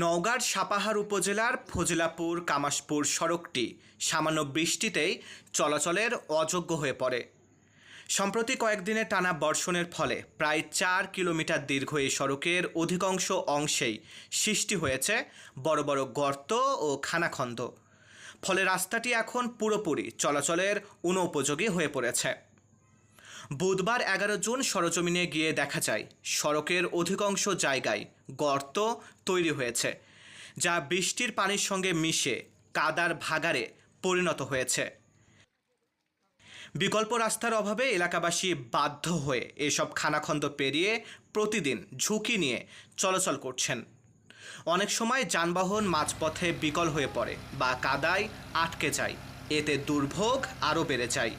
নওগাঁর সাপাহার উপজেলার ফজিলাপুর কামাশপুর সড়কটি সামান্য বৃষ্টিতেই চলাচলের অযোগ্য হয়ে পড়ে। সম্প্রতি কয়েকদিনের টানা বর্ষণের ফলে প্রায় চার কিলোমিটার দীর্ঘ এই সড়কের অধিকাংশ অংশেই সৃষ্টি হয়েছে বড় বড় গর্ত ও খানাখন্দ। ফলে রাস্তাটি এখন পুরোপুরি চলাচলের অনুপযোগী হয়ে পড়েছে। বুধবার এগারো জুন সরজমিনে গিয়ে দেখা যায়, সড়কের অধিকাংশ জায়গায় গর্ত তৈরি হয়েছে, যা বৃষ্টির পানির সঙ্গে মিশে কাদার ভাগারে পরিণত হয়েছে। বিকল্প রাস্তার অভাবে এলাকাবাসী বাধ্য হয়ে এসব খানাখন্দ পেরিয়ে প্রতিদিন ঝুঁকি নিয়ে চলাচল করছেন। অনেক সময় যানবাহন মাঝপথে বিকল হয়ে পড়ে বা কাদায় আটকে যায়। এতে দুর্ভোগ আরও বেড়ে যায়।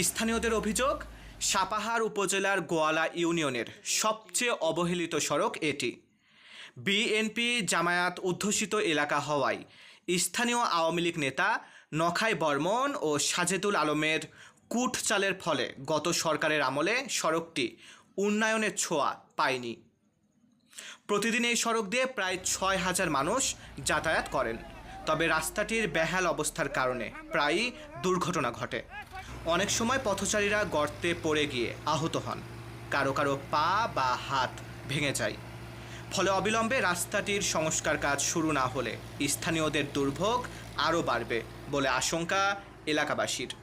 স্থানীয়দের অভিযোগ, সাপাহার উপজেলার গোয়ালা ইউনিয়নের সবচেয়ে অবহেলিত সড়ক এটি। বিএনপি জামায়াত অধ্যুষিত এলাকা হওয়ায় স্থানীয় আওয়ামী লীগ নেতা নখাই বর্মন ও সাজেদুল আলমের কুট চালের ফলে গত সরকারের আমলে সড়কটি উন্নয়নের ছোঁয়া পায়নি। প্রতিদিন এই সড়ক দিয়ে প্রায় ছয় হাজার মানুষ যাতায়াত করেন। তবে রাস্তাটির বেহাল অবস্থার কারণে প্রায়ই দুর্ঘটনা ঘটে। অনেক সময় পথচারীরা গর্তে পড়ে গিয়ে আহত হন। কারও কারও পা বা হাত ভেঙে যায়। ফলে অবিলম্বে রাস্তাটির সংস্কার কাজ শুরু না হলে স্থানীয়দের দুর্ভোগ আরও বাড়বে বলে আশঙ্কা এলাকাবাসীর।